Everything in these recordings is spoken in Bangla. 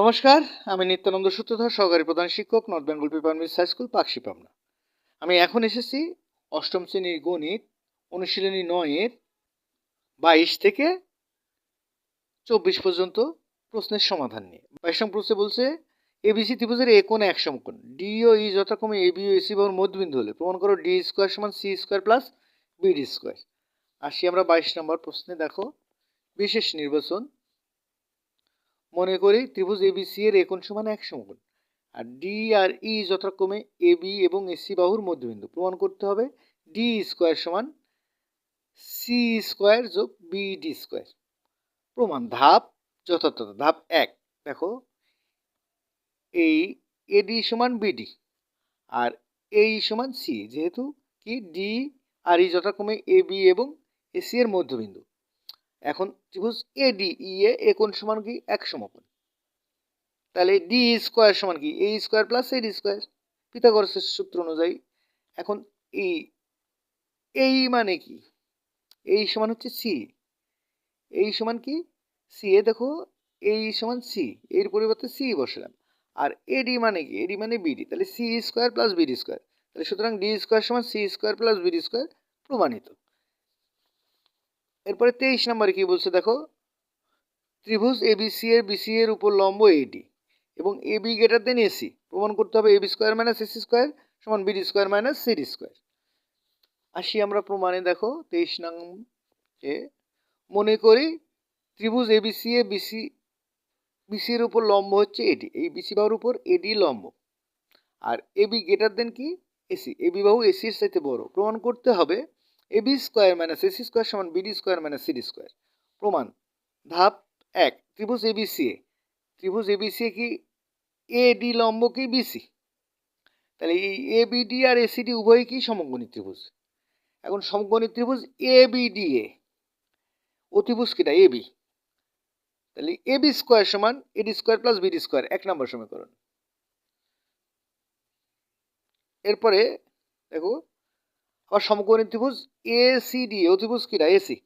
নমস্কার, আমি নিত্যানন্দ সূত্রধর, সহকারী প্রধান শিক্ষক North Bengal paper mills high school Paksey Pabna আমি এখন এসেছি অষ্টম শ্রেণির গণিত, অনুশীলনী নয়ের বাইশ থেকে চব্বিশ পর্যন্ত প্রশ্নের সমাধান নিয়ে। বাইশ নং প্রশ্নে বলছে এবিসি ত্রিভুজের এ কোণ এক সমকোণ ডি ও ই যথাক্রমে এ বি ও এসি বাহুর মধ্যবিন্দু হলে, প্রমাণ করো ডি স্কোয়ার সমান C square plus BD square আসি আমরা বাইশ নম্বর প্রশ্নে, দেখো, বিশেষ নির্বাচন মনে করি ত্রিভুজ এবিসি এর একোণ সমান এক সমকোণ। আর ডি আর ই যথাক্রমে এ বি এবং এসি বাহুর মধ্যবিন্দু। প্রমাণ করতে হবে ডি স্কোয়ার সমান সি স্কোয়ার যোগ বি ডি স্কোয়ার। প্রমাণ ধাপ, যথার্থ ধাপ এক। দেখো, এই এডি সমান বিডি আর এই সমান সি যেহেতু কি? ডি আর ই যথাক্রমে এ বি এবং এসি এর মধ্যবিন্দু। এখন ত্রিভুজ এ ডি ই এ এ কোণ সমান কি? এক সমকোণ। তাহলে ডি স্কোয়ার সমান কি? A square plus A D square পিথাগোরাসের সূত্র অনুযায়ী এখন এই এই মানে কি? এই সমান হচ্ছে সি এই সমান কি? সি এ দেখো এই সমান সি এর পরিবর্তে সি বসালাম। আর এডি মানে কি? এডি মানে বিডি তাহলে C square plus BD square তাহলে সুতরাং ডি স্কোয়ার সমান C square plus BD square প্রমাণিত। এরপরে তেইশ নম্বরে কি বলছে দেখো? ত্রিভুজ এ বি এবিসি এর বিসি এর উপর লম্ব এডি এবং A B greater than AC প্রমাণ করতে হবে AB square minus AC square সমান BD square minus CD square আসি আমরা প্রমাণে দেখো, তেইশ নং এ। মনে করি ত্রিভুজ এবিসি এ বিসি বিসি এর উপর লম্ব হচ্ছে এডি এই বিসি বাহুর উপর এডি লম্ব। আর এবি গ্রেটার দেন কি? এসি এবি বাহু এসির সাথে বড়। প্রমাণ করতে হবে AB square minus AC square সমান BD square minus CD square প্রমাণ, ধাপ এক, ত্রিভুজ এবিসি এ। ত্রিভুজ এবিসি কি এ ডি লম্ব কি বিসি তাহলে এই এ বিডি আর এসিডি উভয়ই কি সমকোণী ত্রিভুজ? এখন সমকোণী ত্রিভুজ এ। বিডি এ অতিভুজ কিটা? এ বি তাহলে এ বি স্কোয়ার সমান AD square plus BD square এক নম্বর সমীকরণ। এরপরে দেখো আবার সমকোণী ত্রিভুজ এ সি ডি অতিভুজ কিটা এসি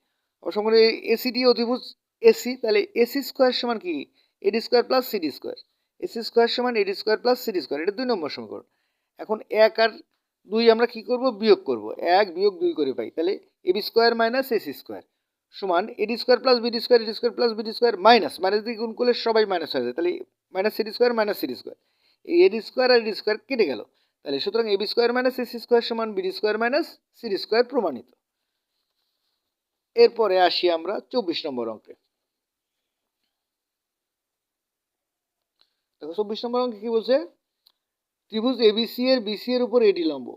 সমকোণী এসিডি অতিভুজ এসি তাহলে এসি স্কোয়ার সমান কি? AD square plus CD square AC square সমান AD square plus CD square এটা দুই নম্বর সমীকরণ এখন এক আর দুই আমরা কি করব? বিয়োগ করব। এক বিয়োগ দুই করে পাই। তাহলে AB square minus AC square সমান AD square plus BD square AD square plus BD square minus minus দিয়ে গুণ করলে সবাই মাইনাস হয়ে যায়। তাহলে minus CD square minus CD square এই এডি স্কোয়ার আর এডি স্কোয়ার কেটে গেল। তাহলে সুতরাং AB square minus AC square সমান BD square minus CD square প্রমাণিত। এরপরে আসি আমরা চব্বিশ নম্বর অঙ্কে। দেখো চব্বিশ নম্বর অঙ্কে কি বলছে? ত্রিভুজ এবিসি এর বিসি এর উপর এডি লম্ব।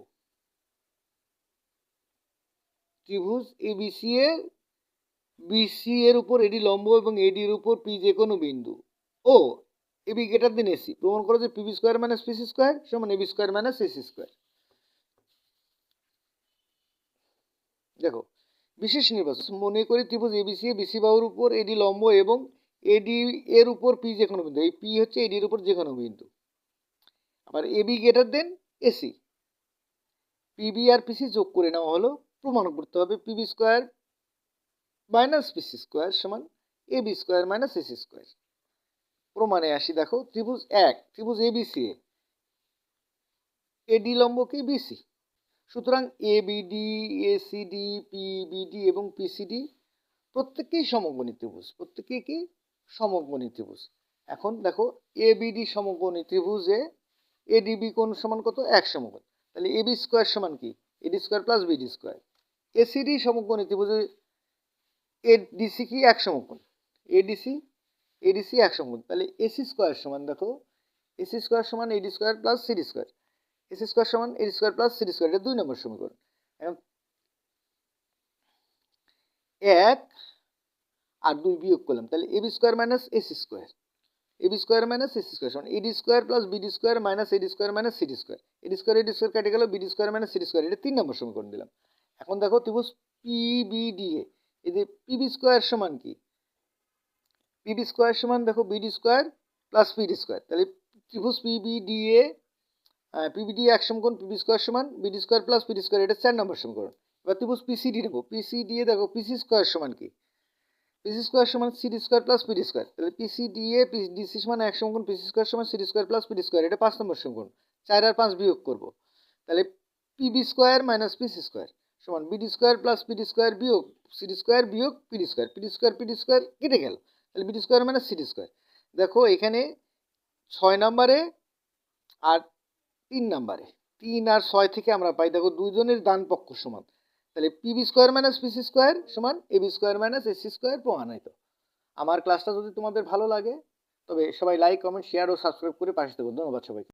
ত্রিভুজ এবিসি এর বিসি এর উপর এডি লম্ব এবং এডির উপর পি যে কোনো বিন্দু। ও এবি গ্রেটার দেন এসি। প্রমাণ করো যে PB square minus PC square সমান AB square minus AC square. দেখো, বিশেষ নির্বাচন। মনে করি ত্রিভুজ এবিসি বিসি বাহুর উপর এডি লম্ব এবং এডি এর উপর পি যে কোনো বিন্দু, এই পি হচ্ছে এডির উপর যে কোনো বিন্দু। আবার AB greater than AC PB আর পিসি যোগ করে নেওয়া হলো, প্রমাণ করতে হবে PB square minus PC square সমান AB square minus AC square. প্রমাণে আসি, দেখো, ত্রিভুজ এক, ত্রিভুজ এবিসি এ। এডি লম্ব কি? বিসি সুতরাং এ এবিডি এসিডি পিবিডি এবং পিসিডি প্রত্যেকেই সমকোণী ত্রিভুজ। প্রত্যেকেই কি? সমকোণী ত্রিভুজ। এখন দেখো, এ এবিডি সমকোণী ত্রিভুজে এডিবি কোণ সমান কত? এক সমকোণ। তাহলে এবি স্কোয়ার সমান কি? AD square plus BD square. ACD সমকোণী ত্রিভুজে এডিসি কি? এক সমকোণ। এডিসি এডিসি এক সমকোণ তাহলে এসি স্কোয়ার সমান দেখো এসি স্কোয়ার সমান AD square plus CD square AC square সমান AD square plus CD square এটা দুই নম্বর সমীকরণ। এক আর দুই বিয়োগ করলাম, তাহলে AB square minus AC square AB square minus AC square সমান AD square plus BD square minus AD square minus CD square AD square AD square কেটে গেল BD square minus CD square এটা তিন নম্বর সমীকরণ দিলাম। এখন দেখো ত্রিভুজ পিবিডি এ যে পিবি স্কোয়ার সমান কি? পিবি স্কোয়ার সমান দেখো BD square plus PD square তাহলে ত্রিভুজ পিবিডি এ পিবিডি এক সমকোণ পিবি স্কোয়ার সমান BD square plus PD square এটা চার নম্বর সমীকরণ এবার ত্রিভুজ পিসিডি নেব পিসিডি এ দেখো পিসি স্কোয়ার সমান কি পিসি স্কোয়ার সমান CD square plus PD square তাহলে পিসি ডিএ ডিসি সমান এক সমগুণ পিসি স্কোয়ার সমান CD square plus PD square এটা পাঁচ নম্বর সমগুণ চার আর পাঁচ বিয়োগ করব তাহলে PB square minus PC square সমান BD square plus PD square বিয়োগ সিডি স্কোয়ার বিয়োগ PD square PD square PD square কেটে গেল তাহলে বিটি স্কোয়ার মানে সিটি স্কোয়ার। দেখো এখানে ছয় নম্বরে আর তিন নম্বরে। তিন আর ছয় থেকে আমরা পাই, দেখো দুজনের দান পক্ষ সমান। তাহলে PB square minus PC square সমান AB square minus AC square প্রমাণিত। আমার ক্লাসটা যদি তোমাদের ভালো লাগে, তবে সবাই লাইক কমেন্ট শেয়ার ও সাবস্ক্রাইব করে পাশে দেবো ধন্যবাদ সবাইকে।